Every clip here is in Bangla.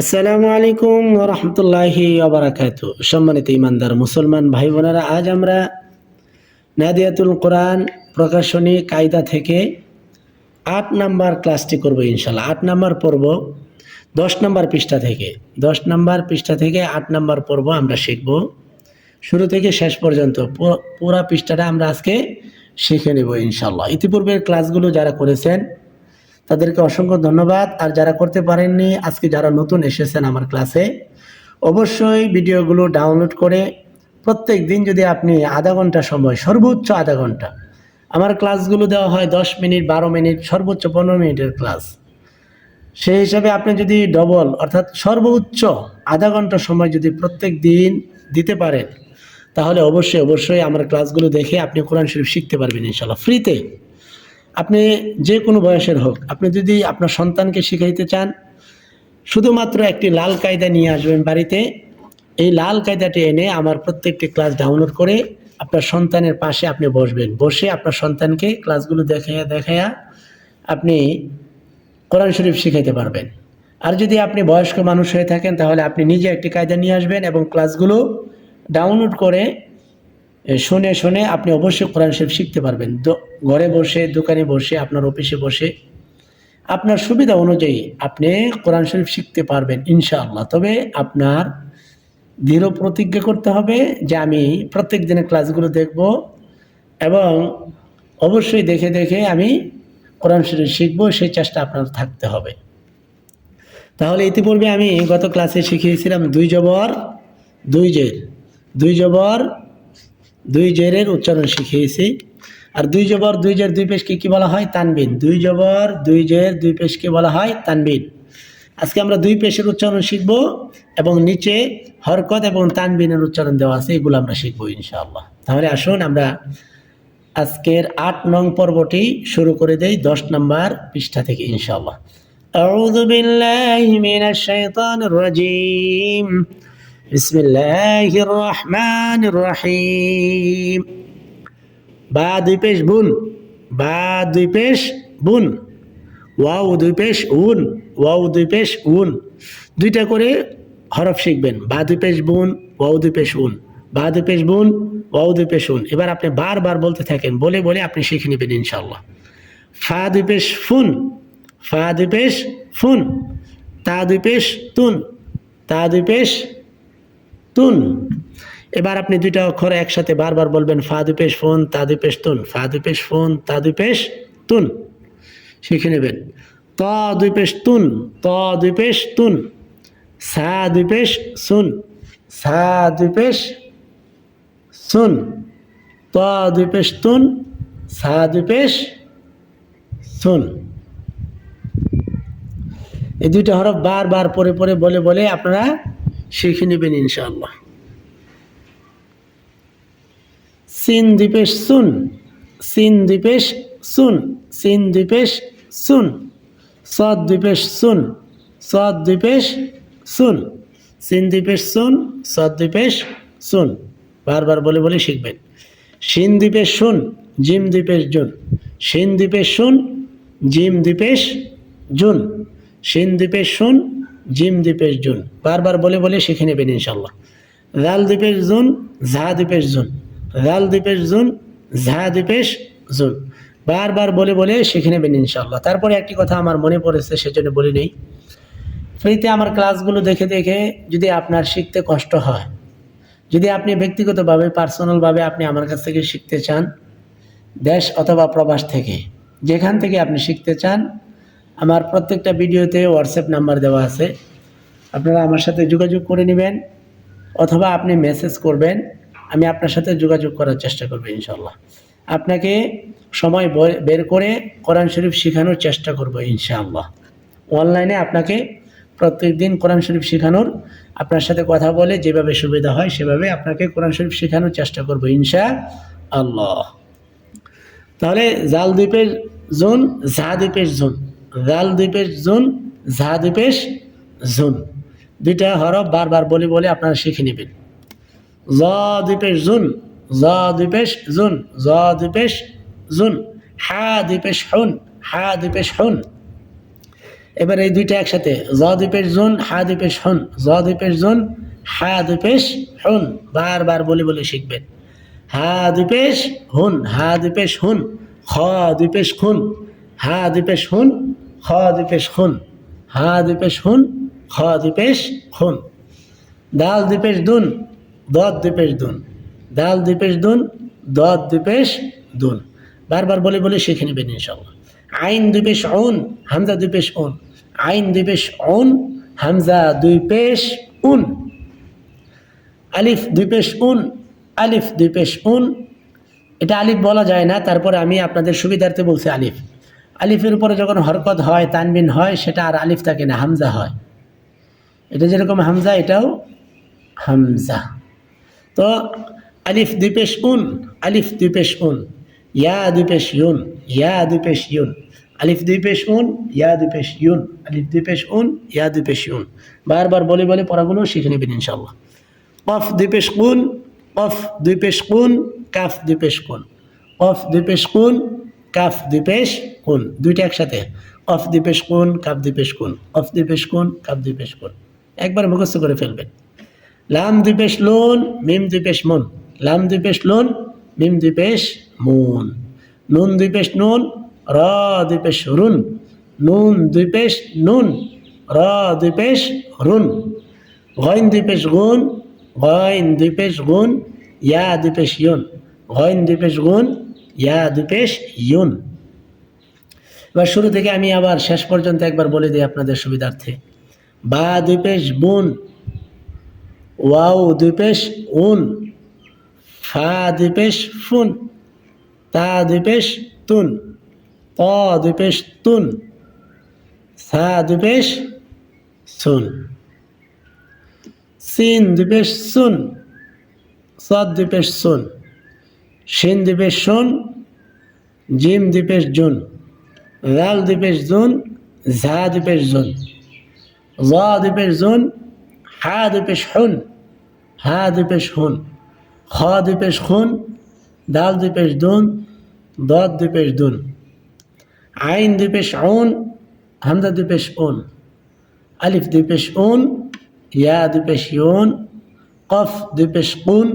আসসালামু আলাইকুম রহমতুল্লাহি আবরাকাত সম্মানিত ইমানদার মুসলমান ভাই বোনেরা, আজ আমরা নাদিয়াতুল কোরআন প্রকাশনী কায়দা থেকে আট নাম্বার ক্লাসটি করব ইনশাল্লাহ আট নাম্বার পর্ব, দশ নাম্বার পৃষ্ঠা থেকে। দশ নাম্বার পৃষ্ঠা থেকে আট নাম্বার পর্ব আমরা শিখব। শুরু থেকে শেষ পর্যন্ত পুরা পৃষ্ঠাটা আমরা আজকে শিখে নেব ইনশাল্লাহ ইতিপূর্বের ক্লাসগুলো যারা করেছেন তাদেরকে অসংখ্য ধন্যবাদ। আর যারা করতে পারেননি, আজকে যারা নতুন এসেছেন আমার ক্লাসে, অবশ্যই ভিডিওগুলো ডাউনলোড করে প্রত্যেক দিন যদি আপনি আধা ঘণ্টা সময়, সর্বোচ্চ আধা ঘণ্টা, আমার ক্লাসগুলো দেওয়া হয় দশ মিনিট, বারো মিনিট, সর্বোচ্চ পনেরো মিনিটের ক্লাস। সেই হিসাবে আপনি যদি ডবল, অর্থাৎ সর্বোচ্চ আধা ঘণ্টা সময় যদি প্রত্যেক দিন দিতে পারেন, তাহলে অবশ্যই অবশ্যই আমার ক্লাসগুলো দেখে আপনি কোরআন শরীফ শিখতে পারবেন ইনশাল্লাহ ফ্রিতে। আপনি যে কোনো বয়সের হোক, আপনি যদি আপনার সন্তানকে শিখাইতে চান, শুধুমাত্র একটি লাল কায়দা নিয়ে আসবেন বাড়িতে, এই লাল কায়দাটি এনে আমার প্রত্যেকটি ক্লাস ডাউনলোড করে আপনার সন্তানের পাশে আপনি বসবেন। বসে আপনার সন্তানকে ক্লাসগুলো দেখাইয়া দেখাইয়া আপনি কোরআন শরীফ শিখাইতে পারবেন। আর যদি আপনি বয়স্ক মানুষ হয়ে থাকেন, তাহলে আপনি নিজে একটি কায়দা নিয়ে আসবেন এবং ক্লাসগুলো ডাউনলোড করে শুনে শুনে আপনি অবশ্যই কোরআন শরীফ শিখতে পারবেন। ঘরে বসে, দোকানে বসে, আপনার অফিসে বসে, আপনার সুবিধা অনুযায়ী আপনি কোরআন শরীফ শিখতে পারবেন ইনশাআল্লাহ। তবে আপনার দৃঢ় প্রতিজ্ঞা করতে হবে যে আমি প্রত্যেক দিনের ক্লাসগুলো দেখব এবং অবশ্যই দেখে দেখে আমি কোরআন শরীফ শিখব, সেই চেষ্টা আপনার থাকতে হবে। তাহলে ইতিপূর্বে আমি গত ক্লাসে শিখিয়েছিলাম দুই জবর, দুই জের। দুই জবর দুই জেরের উচ্চারণ শিখিয়েছি আর দুই জবর দুই জের দুই পেশকে কি বলা হয় তানবিন দুই জবর দুই জের দুই পেশকে বলা হয় তানবিন আজকে আমরা দুই পেশের উচ্চারণ শিখব এবং নিচে হরকত এবং তানবিনের উচ্চারণ দেওয়া আছে এগুলো আমরা শিখবো ইনশাআল্লাহ তাহলে আসুন আমরা আজকের আট নং পর্বটি শুরু করে দেই দশ নম্বর পৃষ্ঠা থেকে ইনশাআল্লাহ أعوذ بالله من الشيطان الرجيم بسم الله الرحمن الرحيم বা দুই পেশ বুন বা দুই পেশ বুন ওয়াও দুই পেশ উন ওয়াও দুই পেশ উন দুইটা করে হরফ শিখবেন বা দুই পেশ বুন ওয়াও দুই পেশ উন বা দুই পেশ বুন ওয়াও দুই পেশ উন এবার আপনি বারবার বলতে থাকেন বলে বলে আপনি শিখে নেবেন ইনশাল্লাহ ফা দুই পেশ ফুন ফা দুই পেশ ফুন তা দুই পেশ তুন তা দুই পেশ তুন এবার আপনি দুইটা অক্ষর একসাথে বারবার বলবেন ফা দুই পেশ ফোন তা দুই পেশ তুন ফা দুই পেশ ফোন তা দুই পেশ তুন শিখে নেবেন। ত দুই পেশ তুন ত দুই পেশ তুন সা দুই পেশ সুন সা দুই পেশ সুন ত দুই পেশ তুন সা দুই পেশ সুন এই দুইটা হরফ বারবার পরে পরে বলে বলে আপনারা শিখে নেবেন ইনশাআল্লাহ। সিন দ্বীপেশ সুন, সিন দ্বীপেশ সুন, সিন দ্বীপেশ সুন, সদ দ্বীপেশ সুন, সদ দ্বীপেশ সুন, সিন দ্বীপেশ সুন, সদ দ্বীপেশ সুন। বারবার বলে বলে শিখবেন। শিন দ্বীপেশ শুন জিম দ্বীপেশ জুন। শিন দ্বীপেশ শুন জিম দ্বীপেশ জুন। শিন দ্বীপেশ শুন জিম দ্বীপের জুন। বারবার বলে বলে শিখে নেবেন ইনশাল্লাহ রাল দ্বীপের জুন, ঝা দ্বীপের জুন। রাল দ্বীপের জুন, ঝা দ্বীপেশ জুন। বারবার বলে বলে শিখে নেবেন ইনশাল্লাহ তারপরে একটি কথা আমার মনে পড়েছে, সেজন্য বলি নেই। ফ্রিতে আমার ক্লাসগুলো দেখে দেখে যদি আপনার শিখতে কষ্ট হয়, যদি আপনি ব্যক্তিগতভাবে, পার্সোনালভাবে আপনি আমার কাছ থেকে শিখতে চান, দেশ অথবা প্রবাস থেকে, যেখান থেকে আপনি শিখতে চান আমার প্রত্যেকটা ভিডিওতে হোয়াটসঅ্যাপ নাম্বার দেওয়া আছে। আপনারা আমার সাথে যোগাযোগ করে নেবেন অথবা আপনি মেসেজ করবেন, আমি আপনার সাথে যোগাযোগ করার চেষ্টা করব ইনশাল্লাহ আপনাকে সময় বের করে কোরআন শরীফ শেখানোর চেষ্টা করব ইনশাআল্লাহ। অনলাইনে আপনাকে প্রত্যেক দিন কোরআন শরীফ শেখানোর, আপনার সাথে কথা বলে যেভাবে সুবিধা হয় সেভাবে আপনাকে কোরআন শরীফ শেখানোর চেষ্টা করব ইনশা আল্লাহ তাহলে জাল দ্বীপের জোন, ঝা দ্বীপের জোন। জাল দ্বীপের জুন ঝা দ্বীপের জুন দুইটা হরফ বারবার বলি বলে আপনারা শিখে নেবেন জ দ্বীপেশ জুন জ দ্বীপেশ জুন জ দ্বীপেশ জুন হা দ্বীপেশ হুন হা দ্বীপেশ হুন এবার এই দুইটা একসাথে জ দুই পেশ জুন হা দুই হুন জ দুই পেশ জুন হা দুই হুন বারবার বলে বলে শিখবেন হা দুই হুন হা দুই হুন খ দুই খুন হা দুই হুন খ দুই খুন। হা দুই হুন খ দুই খুন। দাল দুই দুন, দদ দুই দুন। দাল দুই দুন, দদ দুই দুন। বারবার বলে বলে শিখে নেবেন ইনশাল্লাহ আইন দুই পেশ অন হামজা দুই পেশ অন আইন দুই অন হামজা দুই পেশ উন আলিফ দুই পেশ উন আলিফ দুই পেশ উন এটা আলিফ বলা যায় না, তারপরে আমি আপনাদের সুবিধার্থে বলছি আলিফ। আলিফের উপরে যখন হরকত হয় তানবিন হয় সেটা আর আলিফ থাকে না হামজা হয় এটা যেরকম হামজা এটাও হামজা তো আলিফ দুই পেশ উন আলিফ দুই উন ইয়া দুই ইউন ইয়া দুই ইউন আলিফ দুই পেশ উন ইয়া দুই ইউন আলিফ দুই পেশ উন ইয়া দুই ইউন বারবার বলে বলে পড়াগুলো শিখে নেবেন ইনশাল্লাহ কফ দুই কুন কফ দুই পেশ কুন কাফ দুই কুন কফ দুই পেশ কুন কাফ দুই পেশ কুন দুইটা একসাথে অফ দুই পেশ কুন কাফ দুই পেশ কুন অফ দুই পেশ কুন কাফ দুই পেশ কুন একবার মুখস্থ করে ফেলবেন লাম দুই পেশ লোন মিম দুই পেশ মন লাম দুই পেশ লোন মিম দুই পেশ মুন নুন দুই পেশ নুন র দুই পেশ রুন নুন দুই পেশ নুন র দুই পেশ রুন গইন দুই পেশ গুন গইন দুই পেশ গুন ইয়া দুই পেশ ইউন গইন দুই পেশ গুন ইয়া দুই পেশ ইউন। এবার শুরু থেকে আমি আবার শেষ পর্যন্ত একবার বলে দিই আপনাদের সুবিধার্থে। বা দুই পেশ বুন, ওয়াও দুই পেশ উন, ফা দুই পেশ ফুন, তা দুই পেশ তুন, ত দুই পেশ তুন, সা দুই পেশ সুন, সিন দুই পেশ সুন, সদ দুই পেশ সুন। শিন দুই পেশ শুন জিম দুই পেশ জুন রাল দুই পেশ জুন ঝা দুই পেশ জুন জ দুই পেশ জুন হা দুই পেশ হুন হা দুই পেশ হুন খ দুই পেশ খুন দাল দুই পেশ দুন দদ দুই পেশ দুন আইন দুই পেশ উন হামদা দুই পেশ উন আলিফ দুই পেশ উন ইয়া দুই পেশ ইউন কফ দুই পেশ কুন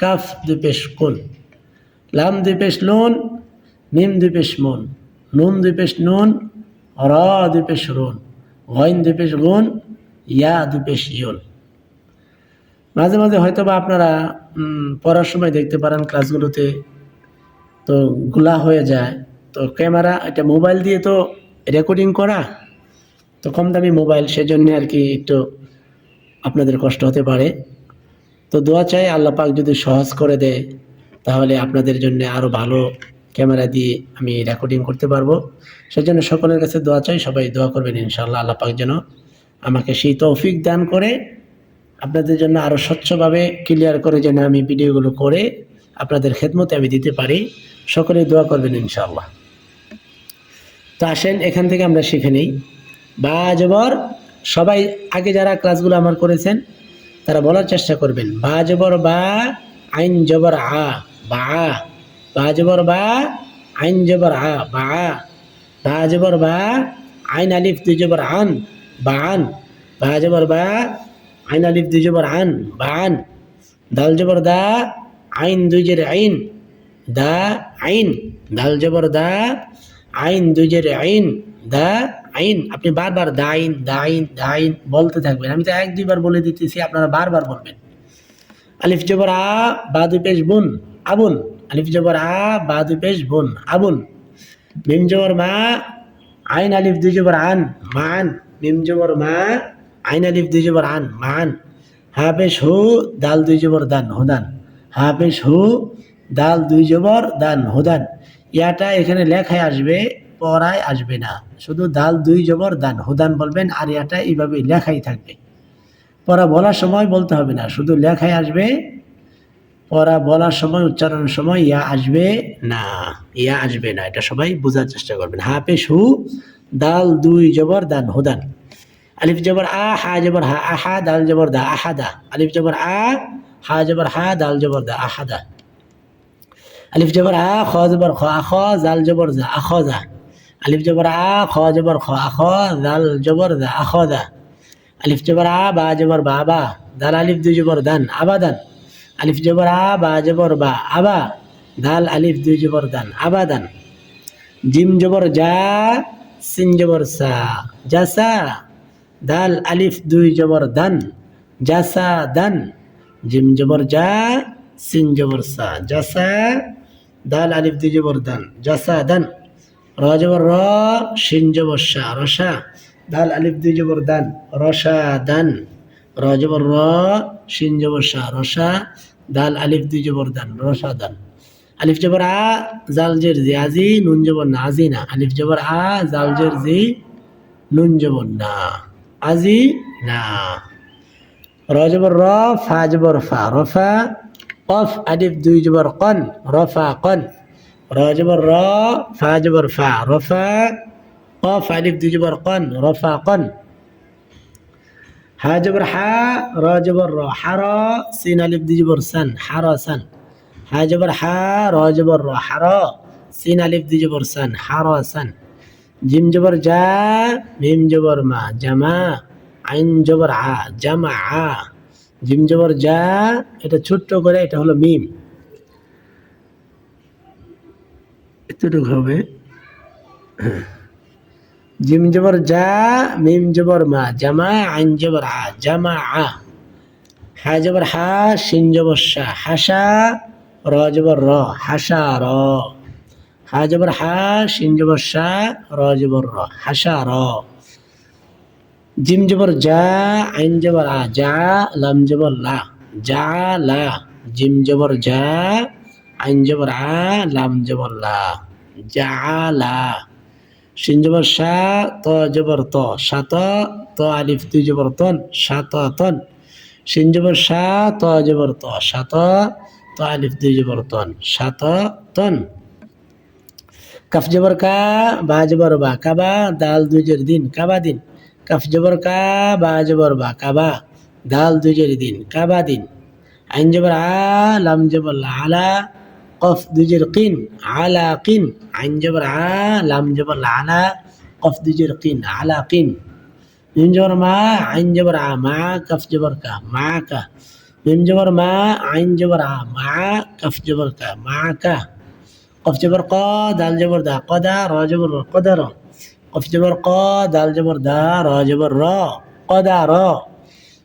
কাফ দুই পেশ কুন লাম দুই পেশ লুন মিম দুই পেশ নুন দুই পেশ নুন, র দুই পেশ রুন গইন দুই পেশ গুন ইয়া দুই পেশ মাঝে মাঝে হয়তো বা আপনারা পড়ার সময় দেখতে পারেন ক্লাসগুলোতে, তো গুলা হয়ে যায়। তো ক্যামেরা, এটা মোবাইল দিয়ে তো রেকর্ডিং করা, তো কম দামি মোবাইল সেজন্য আর কি একটু আপনাদের কষ্ট হতে পারে। তো দোয়া চাই আল্লাহ পাক যদি সহজ করে দেয়। তাহলে আপনাদের জন্য আরও ভালো ক্যামেরা দিয়ে আমি রেকর্ডিং করতে পারব। সেজন্য সকলের কাছে দোয়া চাই, সবাই দোয়া করবেন ইনশাল্লাহ আল্লাহ পাক যেন আমাকে সেই তৌফিক দান করে আপনাদের জন্য আরও স্বচ্ছভাবে ক্লিয়ার করে যেন আমি ভিডিওগুলো করে আপনাদের খেদমতে আমি দিতে পারি। সকলে দোয়া করবেন ইনশাল্লাহ তো আসেন, এখান থেকে আমরা শিখে নিই। বা জবর, সবাই আগে যারা ক্লাসগুলো আমার করেছেন, তারা বলার চেষ্টা করবেন। বা জবর বা আইন জবর আ। বা বা জবর বা, আইন জবর আ, বা বা জবর বা, আইন আলিফ দুই জবর আন বা আন বা জবর বা, আইন আলিফ দুই জবর আন বা আন দাল জবর দা, আইন দুই জের আইন, দা, আইন, দাল জবর দা, আইন দুই জের আইন, দা, আইন, আপনি বারবার দাইন দাইন দাইন বলতে থাকবেন। আমি তো এক দুইবার বলে দিতেছি, আপনারা বারবার বলবেন। আলিফ জবর আ, বা দুই পেশ বুন আবুন, আলিফ জবর আ, বা দুই পেশ বুন, আবুন। মিম জবর মা, আইন আলিফ দুই জবর আন, মান। মিম জবর মা, আইন আলিফ দুই জবর আন, মান। হা পেশ হু, দাল দুই জবর দান হুদান হা পেশ হু, দাল দুই জবর দান হুদান ইয়াটা এখানে লেখায় আসবে, পড়ায় আসবে না। শুধু দাল দুই জবর দান হুদান বলবেন, আর ইয়াটা এইভাবে লেখাই থাকবে। পড়া বলার সময় বলতে হবে না, শুধু লেখায় আসবে পড়া, বলার সময়, উচ্চারণের সময় ইয়া আসবে না। ইয়া আসবে না। এটা সবাই বোঝার চেষ্টা করবেন। হা পেশ হু দাল, দুই, জবর, দান হুদান আলিফ, জবর, আ, হা, জবর, হা আহা দাল, জবর, দা আহাদা আলিফ, জবর, আ, হা, জবর, হা, দাল, জবর, দা আহাদা আলিফ, জবর, আ, খ, জবর, খ আখ জাল, জবর, জা আখজা আলিফ, জবর, আ, খ, জবর, খ আখ দাল, জবর, দা আখ দা। আলিফ, জবর, আ, বা, জবর, বা বা। দাল, আলিফ, দুই, জবর, দান আবাদান আলিফ জবর আ বা জবর বা, আবা। দাল, আলিফ, দুই জবর দান। জিম জবর যা সিন জবর সা। জাসা। দাল, আলিফ, দুই জবর দান। জাসা দান। জিম জবর যা সিন জবর সা। জাসা। দাল, আলিফ, দুই জবর দান। জাসা দান। র জবর র, শিন জবর সা। রসা দাল, আলিফ, দুই জবর দান। রসা দান। র র, শিন জবর সা রসা দাল, আলিফ, দুই জবর দান রসা দান। আলিফ জবর আ, জাল, জের, জি আজি নুন জবর না আজি না। আলিফ জবর আ, জাল, জের, জি, নুন জবর না আজি না। র র, ফা জবর ফা রফা কফ, আলিফ, দুই জবর কন রফা কন। র র, ফা জবর ফা রফা কফ, আলিফ, দুই জবর কন রফা কন। হা জবর হা, র জবর র হার সিন আলিফ দুই জবর সান হার সান। হা জবর হা, র জবর র হার সিন আলিফ দুই জবর সান হার সান। জিম জবর যা মিম জবর মা, জামা। আইন জবর আ, জামা আ। জিম জবর যা এটা ছোট্ট করে, এটা হলো মিম। এতটুকু হবে। জিম জবর যা মিম জবর মা জামা আইন জবর আ জামা আ হা জবর হা শিন জবর শা হাসা র জবর র হাসা র হা জবর হা শিন জবর শা র জবর র হাসা র জিম জবর যা আইন জবর আ যা লাম জবর লা যা লা জিম জবর যা আইন জবর আ লাম জবর লা যা লা শিন জবর শা ত জবর ত সাত ত আলিফ, দুই জবর তন সাত তন। শিন জবর শা ত জবর ত সাত ত আলিফ, দুই জবর তন সাত তন। কফ জবর কা, বা জবর বা কাবা, দাল দুজের দিন, কাবা দিন। কফ জবর কা, বা জবর বা কাবা, দাল দুজের দিন, কাবা দিন। আইন জবর আ, লাম জবর আলা কফ দুজের কিন, আলা কিন, আইন জবর আ, লাম জবর আলা কফ দুজের কিন, আলা কিন। মিম জবর মা, আইন জবর আ, মা, কফ জবর কা, মা কা। মিম জবর মা, আইন জবর আ, মা, কফ জবর কা, মা কা। কফ জবর ক, দাল জবর দা কদা র জবর র কদা র। কফ জবর ক, দাল জবর দা, র জবর র কদা র।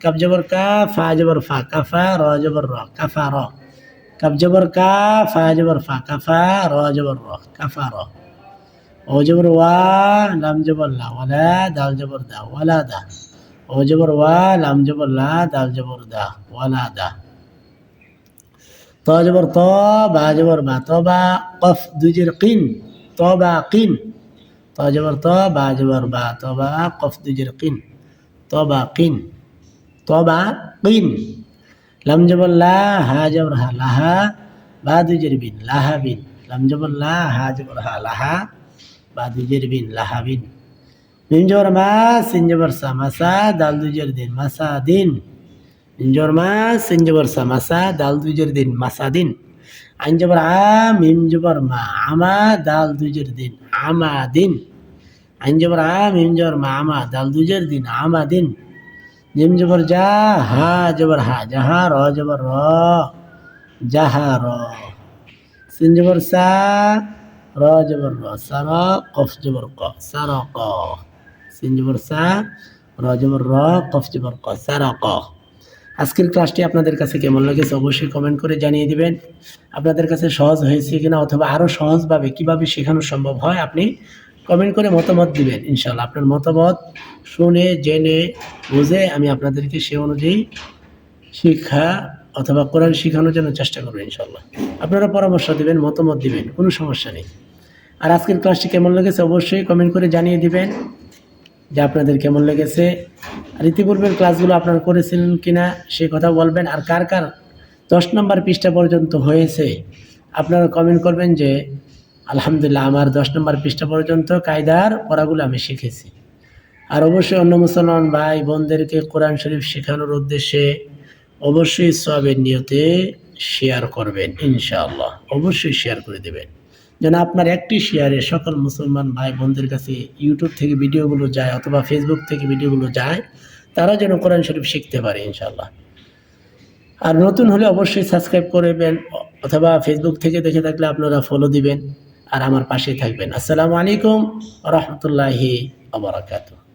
কফ জবর কা, ফা জবর ফা কাফা র জবর র কাফা র। কফ জবর কা ফা জবর ফা কাফা র জবর র কাফা র ও জবর ওয়া লাম জবর লা ওয়ালা দাল জবর দা ওয়ালা দা ও জবর ওয়া লাম জবর লা দাল জবর দা ওয়ালা দা ত জবর ত বা জবর বা ত বা কফ দুজের কিন ত বা কিন ত জবর ত বা জবর বা ত বা কফ দুজের কিন ত বা কিন ত বা কিন লাম জবর লা হা জবর হা লাহা বা দুজের বিন লাহা বিন। লাম জবর লা হা জবর হা লাহা বা দুজের বিন লাহা বিন। মিম জবর মা, সিন জবর সা মাসা দাল দুজের দিন মাসা দিন। মিম মা, সিন জবর সা মাসা দাল দুজের দিন মাসা দিন। আইন জবর আ, মিম জবর মা আমা দাল দুজের দিন আমা দিন। আইন জবর আ, মিম জবর মা আমা দাল দুজের দিন আমা দিন। জিম জবর যা হা জবর হা, যাহা, র জবর র, যাহা, র। সিন জবর সা, র জবর র সার কফ জবর ক সার ক। সিন জবর সা, র জবর র, কফ জবর ক সার ক। আজকের ক্লাসটি আপনাদের কাছে কেমন লেগেছে অবশ্যই কমেন্ট করে জানিয়ে দিবেন। আপনাদের কাছে সহজ হয়েছে কিনা অথবা আরও সহজভাবে কীভাবে শেখানো সম্ভব হয় আপনি কমেন্ট করে মতামত দিবেন ইনশাল্লাহ আপনার মতামত শুনে, জেনে, বুঝে আমি আপনাদেরকে সে অনুযায়ী শিক্ষা অথবা কোরআন শেখানোর জন্য চেষ্টা করব ইনশাল্লাহ আপনারা পরামর্শ দিবেন, মতামত দিবেন, কোনো সমস্যা নেই। আর আজকের ক্লাসটি কেমন লেগেছে অবশ্যই কমেন্ট করে জানিয়ে দিবেন যে আপনাদের কেমন লেগেছে। আর ইতিপূর্বের ক্লাসগুলো আপনারা করেছিলেন কিনা সে কথা বলবেন। আর কার কার দশ নম্বর পৃষ্ঠা পর্যন্ত হয়েছে, আপনারা কমেন্ট করবেন যে আলহামদুলিল্লাহ, আমার দশ নম্বর পৃষ্ঠা পর্যন্ত কায়দার পড়াগুলো আমি শিখেছি। আর অবশ্যই অন্য মুসলমান ভাই বোনদেরকে কোরআন শরীফ শেখানোর উদ্দেশ্যে অবশ্যই সবের নিয়তে শেয়ার করবেন, ইনশাআল্লাহ। অবশ্যই শেয়ার করে দেবেন। যেন আপনার একটি শেয়ারে সকল মুসলমান ভাই বোনদের কাছে ইউটিউব থেকে ভিডিওগুলো যায় অথবা ফেসবুক থেকে ভিডিওগুলো যায়, তারা যেন কোরআন শরীফ শিখতে পারে ইনশাল্লাহ আর নতুন হলে অবশ্যই সাবস্ক্রাইব করবেন, অথবা ফেসবুক থেকে দেখে থাকলে আপনারা ফলো দিবেন। আর আমার পাশেই থাকবেন। আসসালামু আলাইকুম রহমতুল্লাহি আবরাকাতু